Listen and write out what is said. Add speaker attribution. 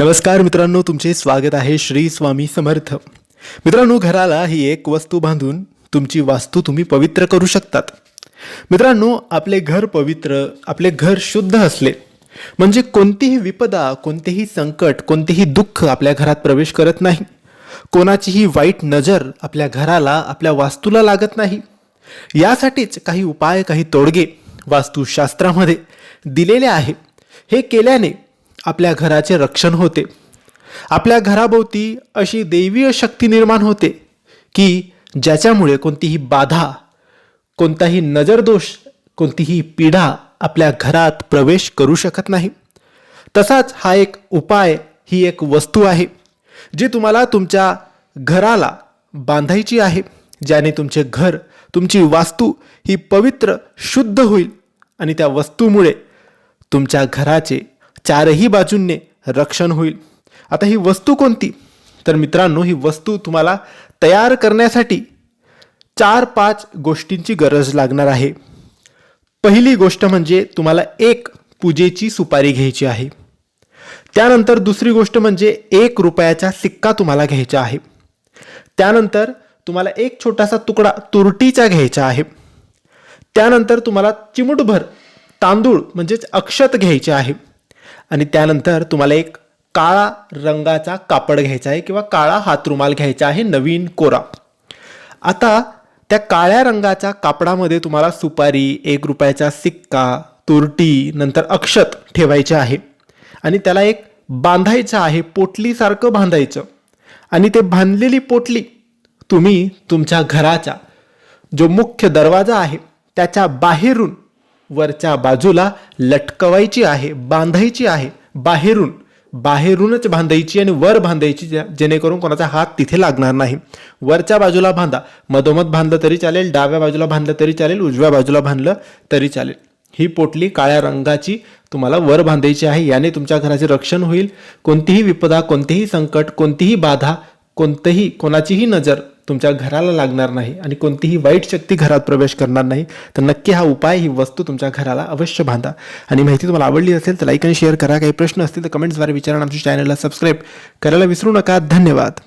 Speaker 1: नमस्कार मित्रांनो तुमचे स्वागत आहे श्री स्वामी समर्थ. मित्रांनो घराला ही एक वस्तू बांधून तुमची वास्तू तुम्ही पवित्र करू शकतात. मित्रांनो आपले घर पवित्र आपले घर शुद्ध असले म्हणजे कोणतीही विपदा कोणतेही संकट कोणतेही दुःख आपल्या घरात प्रवेश करत नाही. कोणाचीही वाईट नजर आपल्या घराला आपल्या वास्तूला लागत नाही. यासाठीच काही उपाय काही तोडगे वास्तुशास्त्रामध्ये दिलेले आहे. हे केल्याने आपल्या घराचे रक्षण होते. आपल्या घराभोवती अशी दैवीय शक्ती निर्माण होते की ज्याच्यामुळे कोणतीही बाधा कोणताही नजरदोष कोणतीही पीडा आपल्या घरात प्रवेश करू शकत नाही. तसाच हा एक उपाय ही एक वस्तू आहे जी तुम्हाला तुमच्या घराला बांधायची आहे ज्याने तुमचे घर तुमची वास्तू ही पवित्र शुद्ध होईल आणि त्या वस्तूमुळे तुमच्या घराचे चारही बाजूंनी रक्षण होईल. आता ही वस्तू कोणती? तर मित्रांनो ही वस्तू तुम्हाला तयार करण्यासाठी चार पाच गोष्टींची गरज लागणार आहे. पहिली गोष्ट म्हणजे तुम्हाला एक पूजेची सुपारी घ्यायची आहे. त्यानंतर दुसरी गोष्ट म्हणजे एक रुपयाचा सिक्का तुम्हाला घ्यायचा आहे. त्यानंतर तुम्हाला एक छोटासा तुकडा तुरटीचा घ्यायचा आहे. त्यानंतर तुम्हाला चिमुटभर तांदूळ म्हणजेच अक्षत घ्यायचे आहे. आणि त्यानंतर तुम्हाला एक काळा रंगाचा कापड घ्यायचा आहे किंवा काळा हातरुमाल घ्यायचा आहे नवीन कोरा. आता त्या काळ्या रंगाच्या कापडामध्ये तुम्हाला सुपारी एक रुपयाचा सिक्का तुरटी नंतर अक्षत ठेवायचे आहे. आणि त्याला एक बांधायचं आहे पोटलीसारखं बांधायचं. आणि ते बांधलेली पोटली तुम्ही तुमच्या घराच्या जो मुख्य दरवाजा आहे त्याच्या बाहेरून वरच्या बाजूला लटकवायची आहे बांधायची आहे बाहेरून. बाहेरूनच बांधायची आणि वर बांधायची ज्या- जेणेकरून कोणाचा हात तिथे लागणार नाही. वरच्या बाजूला बांधा. मधोमध बांधलं तरी चालेल डाव्या बाजूला बांधलं तरी चालेल उजव्या बाजूला बांधलं तरी चालेल. ही पोटली काळ्या रंगाची तुम्हाला वर बांधायची आहे याने तुमच्या घराचे रक्षण होईल. कोणतीही विपदा कोणतेही संकट कोणतीही बाधा कोणतंही कोणाचीही नजर तुमच्या घराला लागणार नाही आणि कोणतीही वाईट शक्ती घरात प्रवेश करणार नाही तर नक्की हा उपाय ही वस्तू तुमच्या घराला अवश्य बांधा. आणि माहिती तुम्हाला आवडली असेल तर लाईक आणि शेअर करा. काही प्रश्न असतील तर कमेंट्सद्वारे विचारा आमच्या चॅनलला सबस्क्राईब करायला विसरू नका. धन्यवाद.